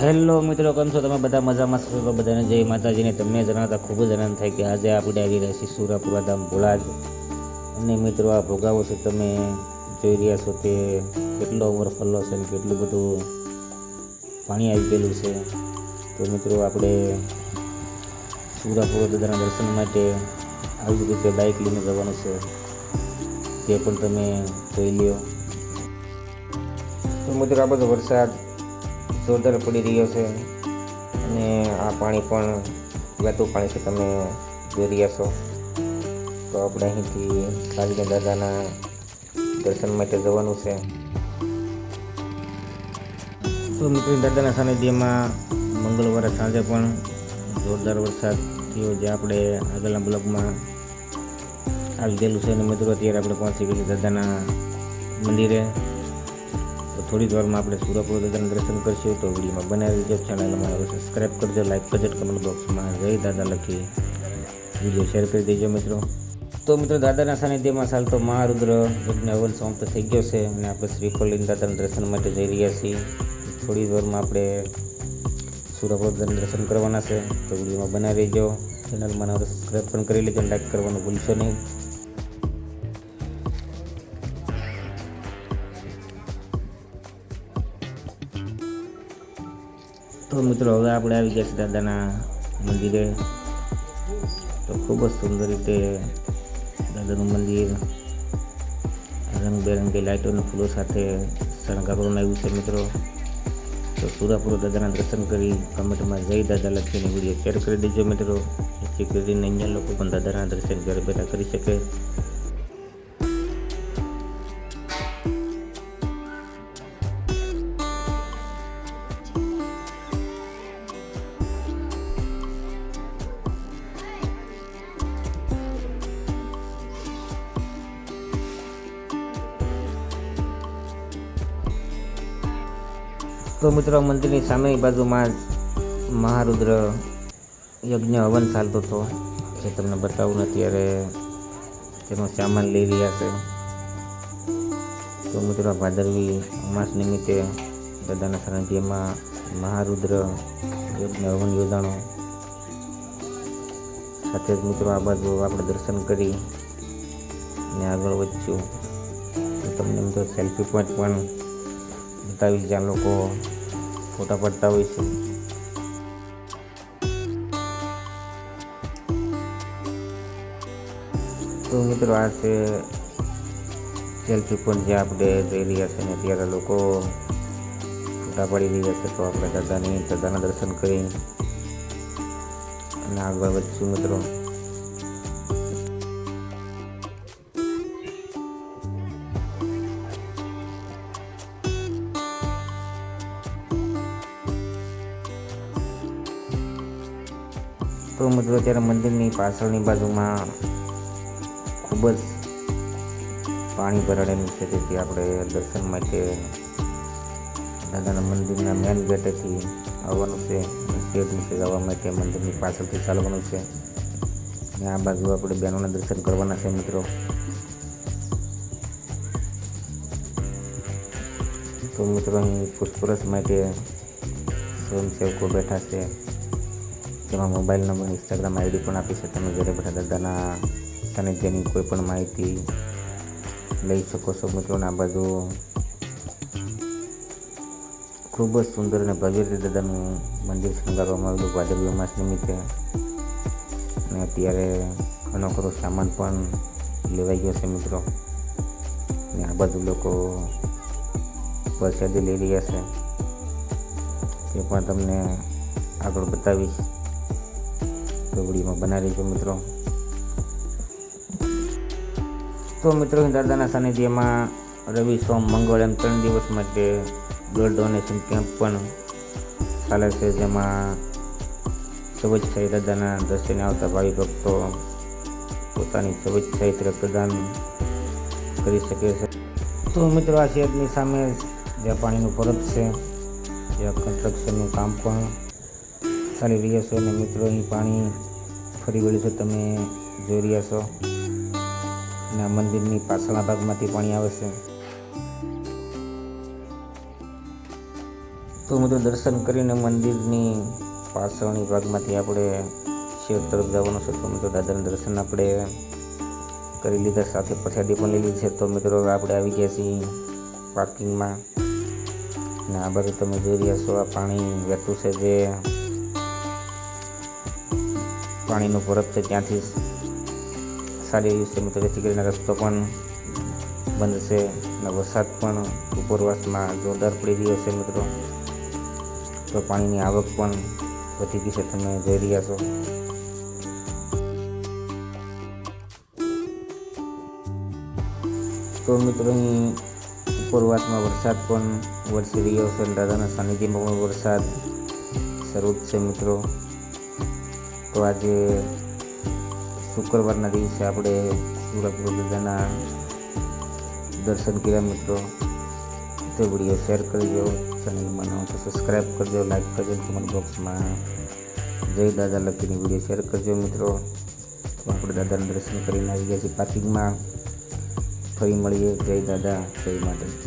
Hello મિત્રો, કેમ છો? તમે બધા મજામાં છો? તો બધાને જય માતાજીને. તમને જણાવતા ખૂબ જ આનંદ થાય કે આજે આપણે આવી રહ્યા છીએ સુરાપુરા ધામ ભોલાજ. અને મિત્રો, આ ભોગાવો છે તમે જોઈ રહ્યા છો તે કેટલો ઓવરફ્લો છે અને કેટલું બધું પાણી આવી ગયેલું છે. તો મિત્રો, આપણે સુરાપુરા દાદાના દર્શન માટે આવી રીતે બાઇક લઈને જવાનું છે. તે પણ તમે જોઈ લ્યો. તો મિત્રો, આ બધો વરસાદ જોરદાર પડી રહ્યો છે. અને આ પાણી પણ વહેતું પાણી છે, તમે જોઈ રહ્યા છો. તો આપણે અહીંથી કાલિકા દાદાના દર્શન માટે જવાનું છે. તો મિત્રો દાદાના સાનિધ્યમાં મંગળવારે સાંજે પણ જોરદાર વરસાદ થયો, જે આપણે આગળના બ્લોગમાં આવી ગયેલું છે. અને મિત્રો, અત્યારે આપણે પહોંચી ગયેલી દાદાના મંદિરે. તો થોડી જ વારમાં આપણે સુરપુર દાદાના દર્શન કરશું તો વિડીયોમાં બનાવી દેજો ચેનલમાં સબસ્ક્રાઈબ કરજો લાઈક કરજો કમેન્ટ બોક્સમાં જય દાદા લખી વીડિયો શેર કરી દેજો મિત્રો. તો મિત્રો દાદાના સાનિધ્યમાં સાલ તો મહારુદ્ર યજ્ઞ અવન સમાપ્ત થઈ ગયો છે અને આપણે શ્રીફળ દાદાના દર્શન માટે જઈ રહ્યા છીએ. થોડી વારમાં આપણે સુરપુર દાદાના દર્શન કરવાના છે તો વિડીયોમાં બનાવી દેજો. ચેનલમાં મને સબસ્ક્રાઈબ પણ કરી લેજો લાઈક કરવાનું ભૂલશો નહીં. તો મિત્રો, હવે આપણે આવી ગયા છીએ દાદાના મંદિરે. તો ખૂબ જ સુંદર રીતે દાદાનું મંદિર, રંગબેરંગી લાઇટો અને ફૂલો સાથે શણગારવામાં આવ્યું છે મિત્રો. તો સુરાપુર દાદાના દર્શન કરી કમેન્ટમાં જય દાદા લખીને વીડિયો શેર કરી દેજો મિત્રો. જેથી કરીને અન્ય લોકો પણ દાદાના દર્શન ઘરે બેઠા કરી શકે. તો મિત્રો મંદિરની સામે બાજુમાં મહારુદ્ર યજ્ઞ હવન ચાલતો હતો. જે તમને બતાવું અત્યારે તેનો સામાન લઈ રહ્યા છે. તો મિત્રો ભાદરવી અમાસ નિમિત્તે દાદાના સાનિધ્યમાં મહારુદ્ર યજ્ઞ હવન યોજાણો. સાથે જ મિત્રો, આ બાજુ આપણે દર્શન કરી અને આગળ વધશું. તમને મિત્રો સેલ્ફી પોઈન્ટ પણ બતાવી જ્યાં લોકો ફોટા પડતા હોય છે. તો મિત્રો આ છે સેલ્ફી પોઈન્ટ જે આપણે જઈ રહ્યા છે ને ત્યારે લોકો ફોટા પડી રહ્યા છે તો આપણે દાદાની, દાદાના દર્શન કરી અને આગળ વધશું મિત્રો. તો મિત્રો અત્યારે મંદિરની પાછળની બાજુમાં ખૂબ જ પાણી ભરાડેલું છે. તેથી આપણે દર્શન માટે દાદાના મંદિરના મેન ગેટેથી આવવાનું છે. શેડ નીચે જવા માટે મંદિરની પાછળથી ચાલવાનું છે. અને આ બાજુ આપણે બહેનોના દર્શન કરવાના છે મિત્રો. તો મિત્રો અહીં પૂછપરછ માટે સ્વયંસેવકો બેઠા છે. તેમાં મોબાઈલ નંબર ઇન્સ્ટાગ્રામ આઈડી પણ આપી છે. તમે ઘરે બેઠા દાદાના સાનિધ્યની કોઈ પણ માહિતી લઈ શકો છો મિત્રોને આ બાજુ ખૂબ જ સુંદર અને ભવ્ય રીતે દાદાનું મંદિર શણગારવામાં આવેલું ભાદરવી અમાસ નિમિત્તે. અને અત્યારે ઘણો ખરો સામાન પણ લેવાઈ ગયો છે મિત્રો. અને આ બાજુ લોકો પ્રસાદી લઈ રહ્યા છે. તે પણ તમને આગળ બતાવીશ. તો બનાવી છે મિત્રો. તો મિત્રો, દાદાના સાનિધ્યમાં રવિ, સોમ, મંગળ એમ ત્રણ દિવસ માટે બ્લડ ડોનેશન કેમ્પ પણ ચાલે છે, જેમાં સ્વચ્છાઈ દાદાના દર્શને આવતા ભાવિ ભક્તો પોતાની સ્વચ્છાઈ રક્તદાન કરી શકે છે. તો મિત્રો, આ શેડની સામે જે પાણીનું પરબ છે જે કન્સ્ટ્રક્શનનું કામ પણ ચાલી રહ્યા છે અને મિત્રો, અહીં પાણી ફરી વળ્યું છે. તમે જોઈ રહ્યા છો. અને આ મંદિરની પાછળના ભાગમાંથી પાણી આવે છે. તો મિત્રો, દર્શન કરીને મંદિરની પાછળની ભાગમાંથી આપણે શિવ તરફ જવાનું છે. તો મિત્રો, દાદાના દર્શન આપણે કરી લીધા. સાથે પ્રસાદી પણ લઈ લીધી છે. તો મિત્રો આપણે આવી ગયા છીએ પાર્કિંગમાં. અને આ બાજુ તમે જોઈ રહ્યા છો, આ પાણી વહેતું છે જે પાણીનો ભરત છે, ત્યાંથી સારી રહ્યું છે મિત્રો જેથી કરીને રસ્તો પણ બંધ છે અને વરસાદ પણ ઉપરવાસમાં જોરદાર પડી રહ્યો છે મિત્રો. તો પાણીની આવક પણ વધી ગઈ છે, તમે જોઈ રહ્યા છો. તો મિત્રો, અહીં ઉપરવાસમાં વરસાદ પણ વરસી રહ્યો છે દાદાના સાનિધ્યમાં પણ વરસાદ શરૂ છે મિત્રો. તો આજે શુક્રવારના દિવસે આપણે સુરત દાદાના દર્શન કર્યા મિત્રો. તે વીડિયો શેર કરજો ચેનલમાં ન હોય તો સબસ્ક્રાઈબ કરજો લાઈક કરજો કમેન્ટ બોક્સમાં જય દાદા લખીને વીડિયો શેર કરજો મિત્રો. આપણે દાદાના દર્શન કરીને આવી ગયા છીએ પાર્કિંગમાં. ફરી મળીએ. જય દાદા, જય માતા